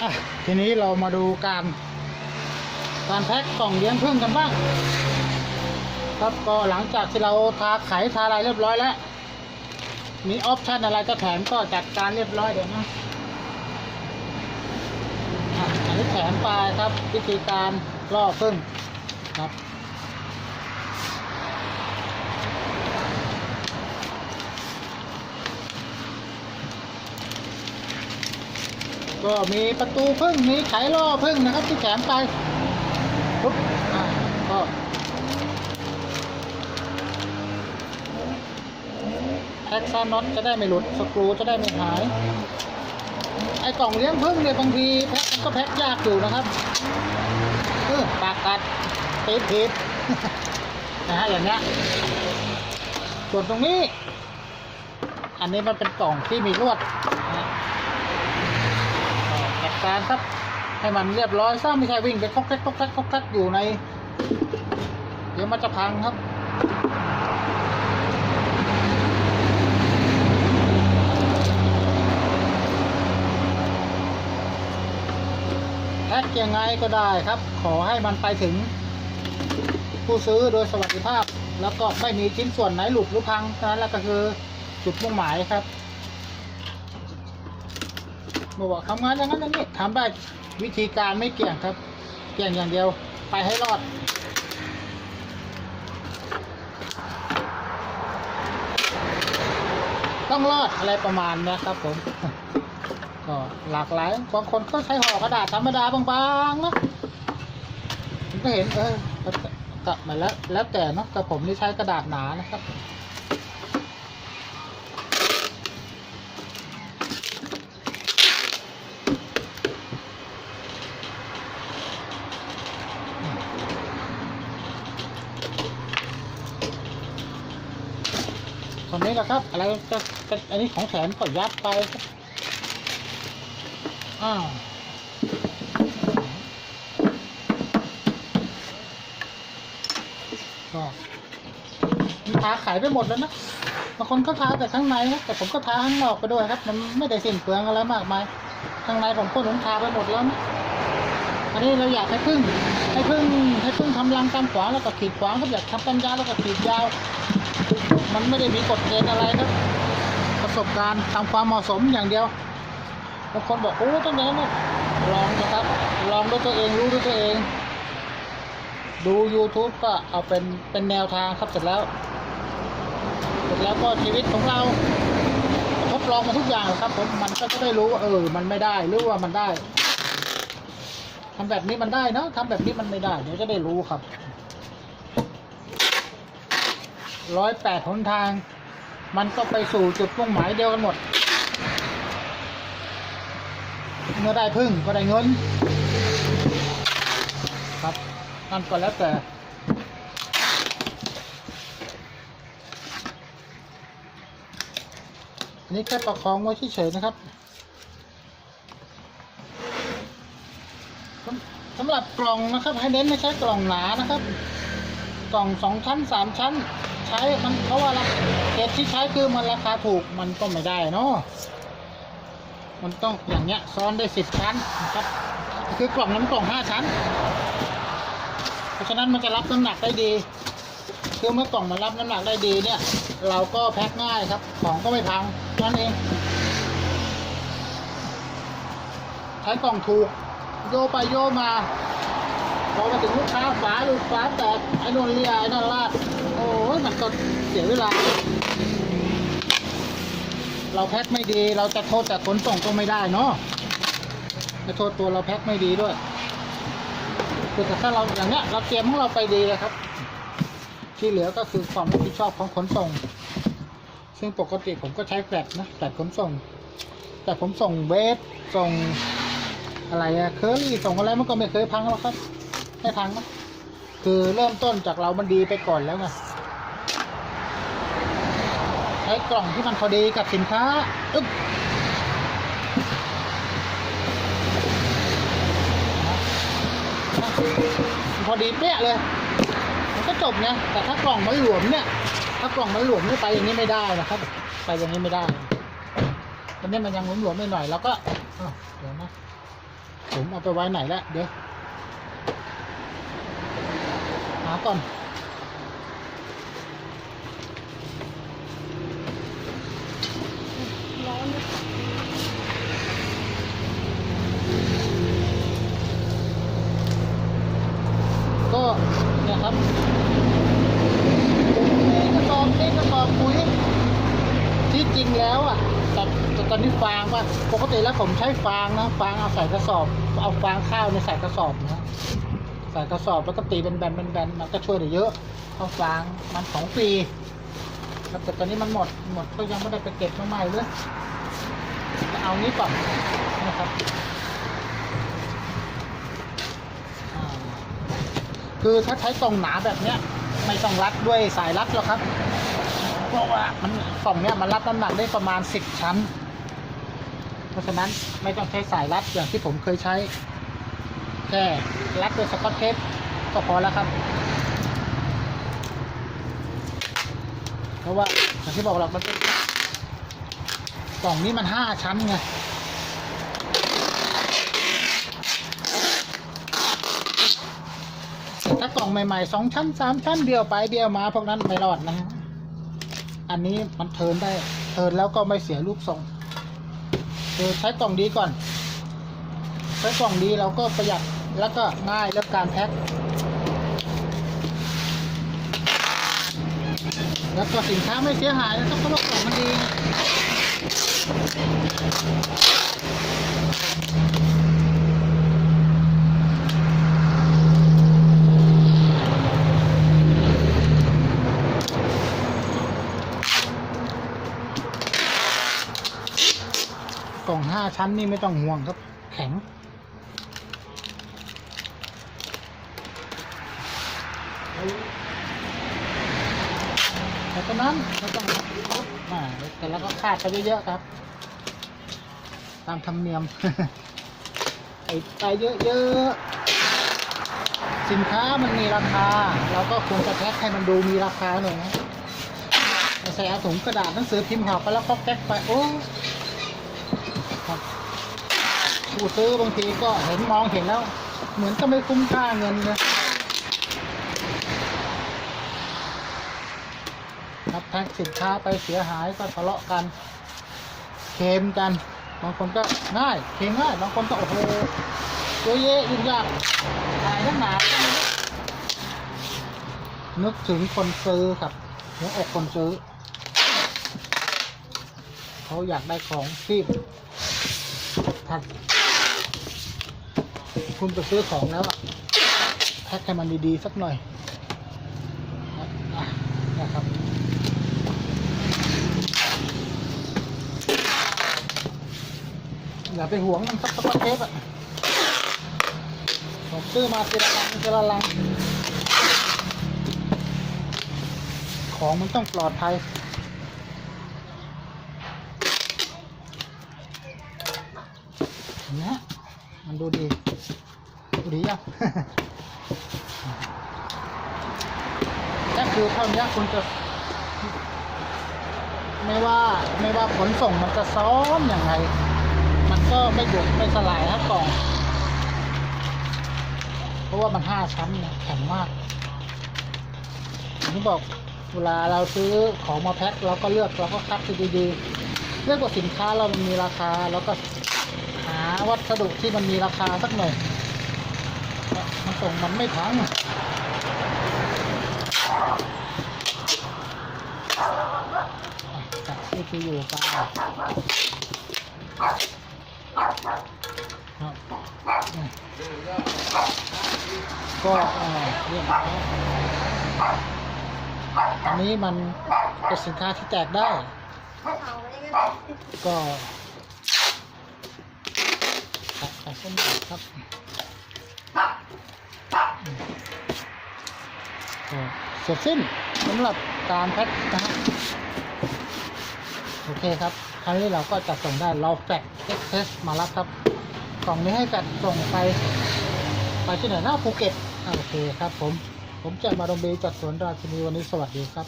อะทีนี้เรามาดูการ การแพ็คกล่องเลี้ยงพึ่งกันบ้าง ครับก็หลังจากที่เราทาไขทาอะไรเรียบร้อยแล้ว มีออปชันอะไรจะแถมก็จัดการเรียบร้อยเดี๋ยวนะอะอันนี้แถมไปครับวิธีการล่อพึ่งครับ ก็มีประตูพึ่งมีไขล่อพึ่งนะครับที่แถมไปปุ๊บอะก็แพ็กซ่าน็อตจะได้ไม่หลุดสกรูจะได้ไม่หาย ไอ้กล่องเลี้ยงพึ่งเนี่ยบางทีแพ็คก็แพ็คยากอยู่นะครับเออปากกัดปีดผิดนะฮะอย่างเงี้ยส่วนตรงนี้ อันนี้มันเป็นกล่องที่มีลวด การครับ ให้มันเรียบร้อยซะไม่ใช่วิ่งไปคอกแคกคอกแคกคอกแคกอยู่ใน เดี๋ยวมันจะพังครับแพ็กยังไงก็ได้ครับ ขอให้มันไปถึง ผู้ซื้อโดยสวัสดิภาพ แล้วก็ไม่มีชิ้นส่วนไหนหลุดหรือพังนั้นแล้วก็คือจุดมุ่งหมายครับ บอกว่าทำงานอย่างนั้นอย่างนี้ทำได้วิธีการไม่เกี่ยงครับ เกี่ยงอย่างเดียว ไปให้รอดต้องรอดอะไรประมาณนี้ครับผม ก็หลากหลายบางคนก็ใช้ห่อกระดาษธรรมดาบางๆนะผมก็เห็นเออก็มาแล้วแล้วแต่เนาะแต่ผมนี่ใช้กระดาษหนานะครับ คนะครับ อะไรจะจะอันนี้ของแถมก็ยัดไปอ้าวก็ทาขายไปหมดแล้วนะบางคนก็ทาแต่ข้างในนะแต่ผมก็ทาข้างนอกไปด้วยครับ มันไม่ได้สิ้นเปลืองอะไรมากมายข้างในผมก็หนุนทาไปหมดแล้วนะอันนี้เราอยากให้พึ่งให้พึ่งให้พึ่งทำรังตามขวางแล้วก็ขีดขวางครับอยากทำกันยาวแล้วก็ขีดยาว มันไม่ได้มีกฎเกณฑ์อะไรครับประสบการณ์ทำความเหมาะสมอย่างเดียวบางคนบอกโอ้ต้องเนี้นะลองนะครับ ลองด้วยตัวเองรู้ด้วยตัวเอง ดู YouTube ก็เอาเป็นเป็นแนวทางครับเสร็จแล้ว เสร็จแล้วก็ชีวิตของเราทดลองมาทุกอย่างครับผมมันก็จะได้รู้ว่าเออ มันไม่ได้หรือว่ามันได้ทำแบบนี้มันได้เนอะทำแบบนี้มันไม่ได้เดี๋ยวจะได้รู้ครับ ร้อยแปดหนทาง มันก็ไปสู่จุดมุ่งหมายเดียวกันหมด เมื่อได้พึ่งก็ได้เงิน ครับ นั่นก็แล้วแต่อันนี้แค่ประคองไว้เฉยๆนะครับสำสำหรับกล่องนะครับให้เน้นไม่ใช้กล่องหนานะครับ กล่องสองชั้นสามชั้น ใช้มันเพราะว่าราเหตุที่ใช้คือมันราคาถูกมันก็ไม่ได้เนาะมันต้องอย่างเงี้ยซ้อนได้สิบชั้นนะครับ คือกล่องน้ำกล่องห้าชั้น เพราะฉะนั้นมันจะรับน้ำหนักได้ดีคือเมื่อกล่องมันรับน้ำหนักได้ดีเนี่ย เราก็แพ็คง่ายครับ ของก็ไม่พังนั่นเองใช้กล่องถูก โยไปโยมาพอมาถึงลูกค้าฝาลูกฝาแตกไอ้นนเลียไอ้นนลาด โอ้ยมันก็เสียเวลา เราแพ็คไม่ดี เราจะโทษแต่ขนส่งก็ไม่ได้เนาะจะโทษตัวเราแพ็คไม่ดีด้วยคือแต่ถ้าเราอย่างเนี้ยเราเตรียมของเราไปดีเลยครับ ที่เหลือก็คือความรับผิดชอบของขนส่ง ซึ่งปกติผมก็ใช้แฟลตนะแฟลตขนส่ง แต่ผมส่งเวสส่งอะไรอะเคอรี่ส่งอะไรมันก็ไม่เคยพังหรอกครับไม่พังนะคือเริ่มต้นจากเรามันดีไปก่อนแล้วไง ช้กล่องที่มันพอดีกับสินค้าอึ๊บพอดีเปี้ยเลย มันก็จบไงแต่ถ้ากล่องมันหลวมเนี่ย ถ้ากล่องมันหลวมนี่ไปอย่างนี้ไม่ได้นะครับ ไปอย่างนี้ไม่ได้ตอนนี้มันยังหลวมๆหน่อยๆแล้วก็เดี๋ยวนะผมเอาไปไว้ไหนแล้วเดี๋ยวหาก่อน ร้อนนะ ก็เนี่ยครับกระสอบนี่กระสอบปุ๋ยที่จริงแล้วอะแต่แต่ตอนนี้ฟางว่าปกติแล้วผมใช้ฟางนะฟางเอาใส่กระสอบ เอาฟางข้าวในใส่กระสอบนะใส่กระสอบแล้วก็ตีเป็นแบนๆแบนมันก็ช่วยได้เยอะเพราฟางมันสองปี ครับแต่ตอนนี้มันหมดหมดก็ยังไม่ได้ไปเก็บมาใหม่เลยจะเอานี้ก่อนนะครับคือถ้าใช้กล่องหนาแบบเนี้ย ไม่ต้องรัดด้วยสายรัดหรอกครับเพราะว่ามันกล่องเนี้ยมันรับน้ำหนักได้ประมาณสิบชั้น เพราะฉะนั้นไม่ต้องใช้สายรัดอย่างที่ผมเคยใช้แค่รัดด้วยสกอตเทปก็พอแล้วครับ เพราะว่า อย่างที่บอกเรามันเป็นกล่องนี้มันห้าชั้นไงถ้ากล่องใหม่ๆสองชั้นสามชั้นเดียวไปเดียวมาพวกนั้นไม่รอดนะฮะอันนี้มันเทินได้ เทินแล้วก็ไม่เสียรูปทรงคือใช้กล่องดีก่อน ใช้กล่องดีเราก็ประหยัดแล้วก็ง่ายเรื่องการแพ็ค แล้วก็สินค้าไม่เสียหายนะครับเพราะว่ากล่องมันดีกล่องห้าชั้นนี่ไม่ต้องห่วงครับ แข็ง แต่ตอนนั้นเราต้อง อ่าแต่แล้วก็คาดไปเยอะๆครับ ตามธรรมเนียมไอ้ไปเยอะๆ สินค้ามันมีราคา เราก็ควรจะแพ็คให้มันดูมีราคาหน่อยนะใส่เอาถุงกระดาษหนังสือพิมพ์ห่อไปแล้วก็แพ็คไปโอ้ครับผู้ซื้อบางทีก็เห็นมองเห็นแล้ว เหมือนก็ไม่คุ้มค่าเงินเลย ครับ แพ็คสินค้าไปเสียหายก็ทะเลาะกัน เคลมกัน บางคนก็ง่าย เคลมง่าย บางคนก็โอ้โหเยอะแยะยุ่งยากหายทั้งหนานึกถึงคนซื้อครับหัวอกคนซื้อ เขาอยากได้ของที่ถ้าคุณไปซื้อของแล้วแพ็คให้มันดีๆสักหน่อยนะครับ อย่าไปหวงมันสักสักเทปอะผมซื้อมาทีละลังทีละลัง ของมันต้องปลอดภัยเนไหมฮะมันดูดี ดูดียังก็คือเท่านี้คุณจะ ไม่ว่าไม่ว่าขนส่งมันจะซ้อมอย่างไร มันก็ไม่หยุดไม่สลายครับกล่อง เพราะว่ามันห้าชั้นนี่ยแข็งมากผมถึงบอกเวลาเราซื้อของมาแพ็คเราก็เลือกเราก็คัดดีๆเลือกว่าสินค้าเรามันมีราคาแล้วก็หาวัสดุที่มันมีราคาสักหน่อยมันส่งมันไม่พังจัดที่คืออยู่ไป ก็เอ่อเรียกว่าอันนี้มันเป็นสินค้าที่แจกได้ ก็ตัดตัดเส้นตัดครับก็เสร็จสิ้นสำหรับการแพ็คนะฮะโอเคครับ คราวนี้เราก็จะส่งได้เราแฟกเอ็กเพสมารับครับ กล่องนี้ให้จัดส่งไปไปที่ไหนนะภูเก็ตโอเคครับผม ผมจะมาดมบีจากสวนราชินีวันนี้สวัสดีครับ